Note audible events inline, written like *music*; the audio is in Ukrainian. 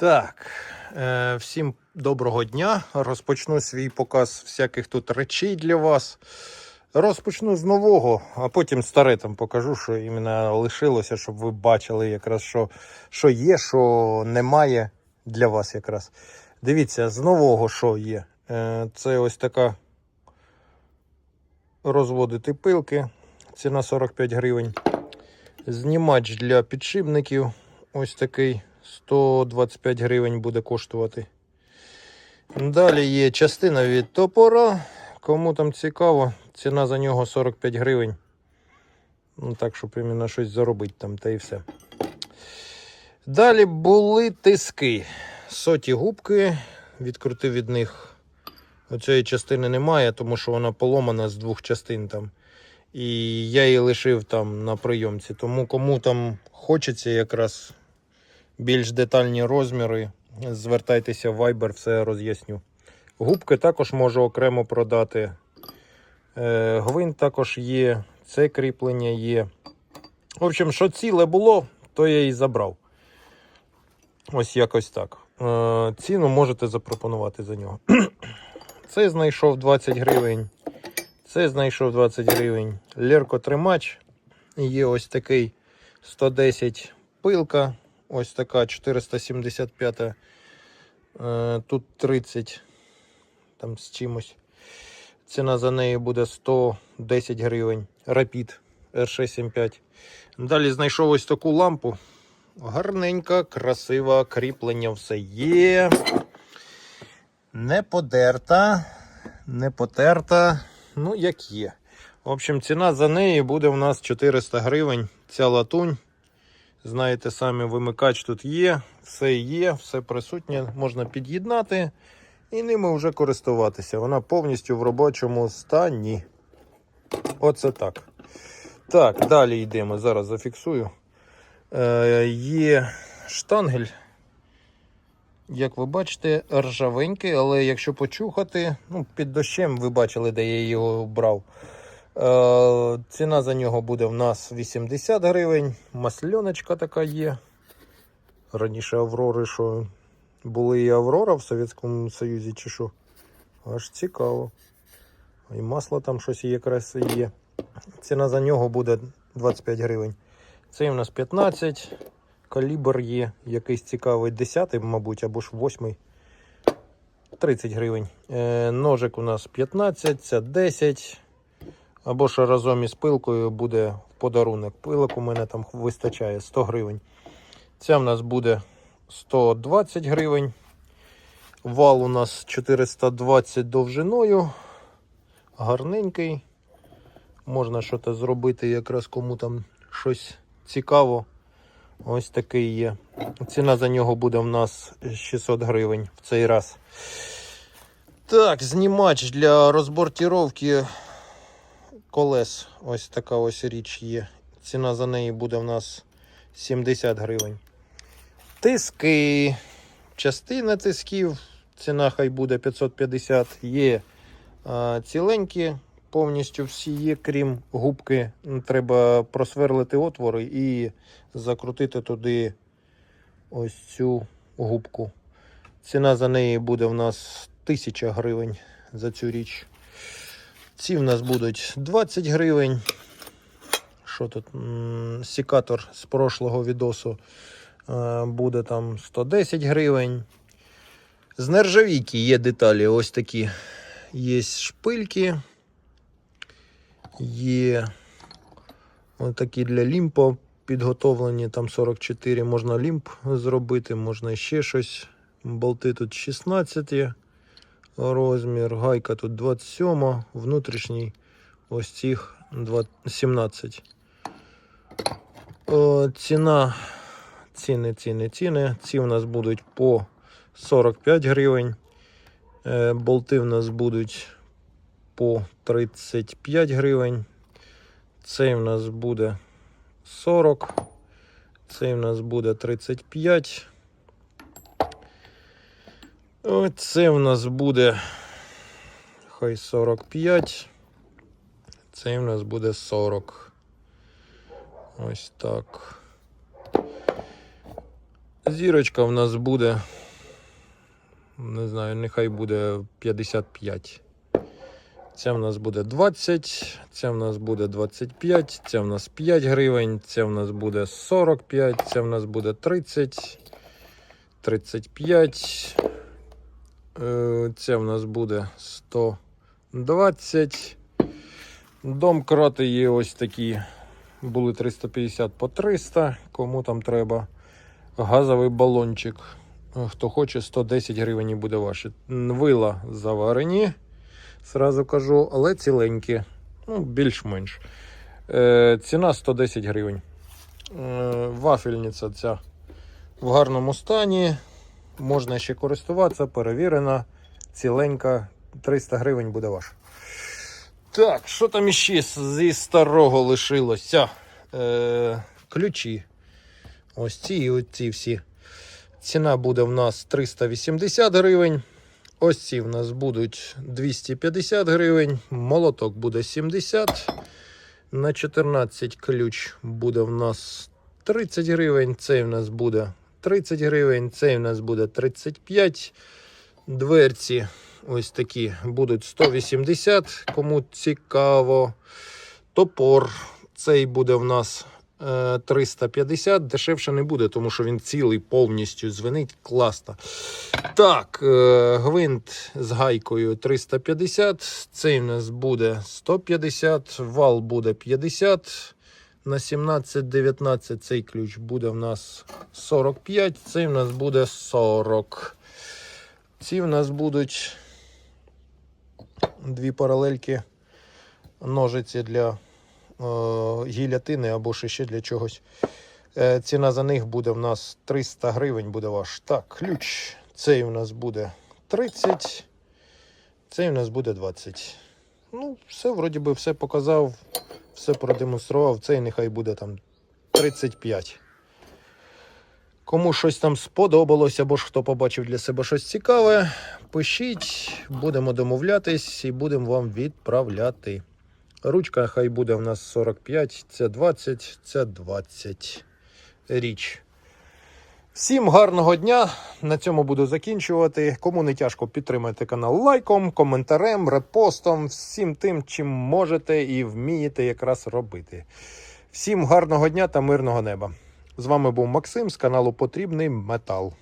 Так, е, всім доброго дня. Розпочну свій показ всяких тут речей для вас. Розпочну з нового, а потім старе там покажу, що іменно лишилося, щоб ви бачили якраз, що, що є, що немає для вас якраз. Дивіться, з нового що є. Е, Це ось така розводити пилки. Ціна 45 гривень. Знімач для підшипників. Ось такий 125 гривень буде коштувати. Далі є частина від топора. Кому там цікаво, ціна за нього 45 гривень. Ну, так, щоб іменно щось заробити там, та і все. Далі були тиски. Соті губки. Відкрутив від них. Оцієї частини немає, тому що вона поломана з двох частин там. І я її лишив там на прийомці. Тому кому там хочеться якраз більш детальні розміри, звертайтеся в Viber, все роз'ясню. Губки також можу окремо продати. Е, Гвинт також є, це кріплення є. В общем, що ціле було, то я і забрав. Ось якось так. Е, Ціну можете запропонувати за нього. *clears throat* Це знайшов 20 гривень. Це знайшов 20 гривень. Лерко тримач. Є ось такий 110 пилка. Ось така 475. Е, Тут 30 там з чимось. Ціна за неї буде 110 гривень. Rapid R675. Далі знайшов ось таку лампу. Гарненька, красива, кріплення все є. Не подерта, не потерта. Ну, як є. В общем, ціна за неї буде у нас 400 гривень. Ця латунь. Знаєте, самі вимикач тут є, все є, все присутнє, можна під'єднати і ними вже користуватися. Вона повністю в робочому стані. Оце так. Так, далі йдемо. Зараз зафіксую. Е, є штангель. Як ви бачите, ржавенький, але якщо почухати, ну, під дощем ви бачили, де я його брав. Е, ціна за нього буде в нас 80 гривень. Масльоночка така є. Раніше Аврори, що були і Аврора в Совєтському Союзі, чи що. Аж цікаво. І масло там щось якраз є. Ціна за нього буде 25 гривень. Цей у нас 15. Калібр є якийсь цікавий 10, мабуть, або ж 8. 30 гривень. Е, ножик у нас 15, це 10. Або ж разом із пилкою буде в подарунок. Пилок у мене там вистачає 100 гривень. Ця в нас буде 120 гривень. Вал у нас 420 довжиною. Гарненький. Можна щось зробити, якраз кому там щось цікаво. Ось такий є. Ціна за нього буде в нас 600 гривень в цей раз. Так, знімач для розбортіровки колес. Ось така ось річ є. Ціна за неї буде в нас 70 гривень. Тиски. Частина тисків. Ціна хай буде 550. Є а, ціленькі, повністю всі є, крім губки. Треба просверлити отвори і закрутити туди ось цю губку. Ціна за неї буде в нас 1000 гривень за цю річ. Ці в нас будуть 20 гривень. Що тут? Сікатор з прошлого відосу е, буде там 110 гривень. З нержавійки є деталі ось такі. Є шпильки. Є ось такі для лімпа підготовлені. Там 44 можна лімп зробити, можна ще щось. Болти тут 16 розмір, гайка тут 27, внутрішній ось цих 17. О, ціна, ціни, ціни, ціни. Ці у нас будуть по 45 гривень. Е, болти в нас будуть по 35 гривень. Цей в нас буде 40. Цей в нас буде 35. Оце в нас буде хай 45. Цей в нас буде 40. Ось так. Зірочка в нас буде. Не знаю, нехай буде 55. Ця в нас буде 20, ця в нас буде 25, ця в нас 5 гривень, ця в нас буде 45, ця в нас буде 30, 35, е, ця в нас буде 120. Домкрати є ось такі. Були 350 по 300. Кому там треба газовий балончик. Хто хоче, 110 гривень буде ваше. Вила заварені, зразу кажу, але ціленькі. Ну, більш-менш. Е, ціна 110 гривень. Е, вафельниця ця в гарному стані. Можна ще користуватися, перевірена, ціленька. 300 гривень буде ваш. Так, що там іще зі старого лишилося? Е, ключі. Ось ці і оці всі. Ціна буде в нас 380 гривень. Ось ці в нас будуть 250 гривень. Молоток буде 70. На 14 ключ буде в нас 30 гривень. Цей в нас буде 30 гривень. Цей в нас буде 35. Дверці ось такі будуть 180. Кому цікаво. Топор. Цей буде в нас е, 350. Дешевше не буде, тому що він цілий повністю звенить класно. Так, е, гвинт з гайкою 350. Цей в нас буде 150. Вал буде 50. На 17-19 цей ключ буде в нас 45. Цей в нас буде 40. Ці в нас будуть дві паралельки ножиці для е, гілятини або ще, для чогось. Е, ціна за них буде в нас 300 гривень буде ваш. Так, ключ. Цей у нас буде 30, цей у нас буде 20. Ну, все, вроді би, все показав, все продемонстрував. Цей нехай буде там 35. Кому щось там сподобалось, або ж хто побачив для себе щось цікаве, пишіть, будемо домовлятись і будемо вам відправляти. Ручка хай буде в нас 45, це 20, це 20 річ. Всім гарного дня. На цьому буду закінчувати. Кому не тяжко, підтримайте канал лайком, коментарем, репостом, всім тим, чим можете і вмієте якраз робити. Всім гарного дня та мирного неба. З вами був Максим з каналу Потрібний Метал.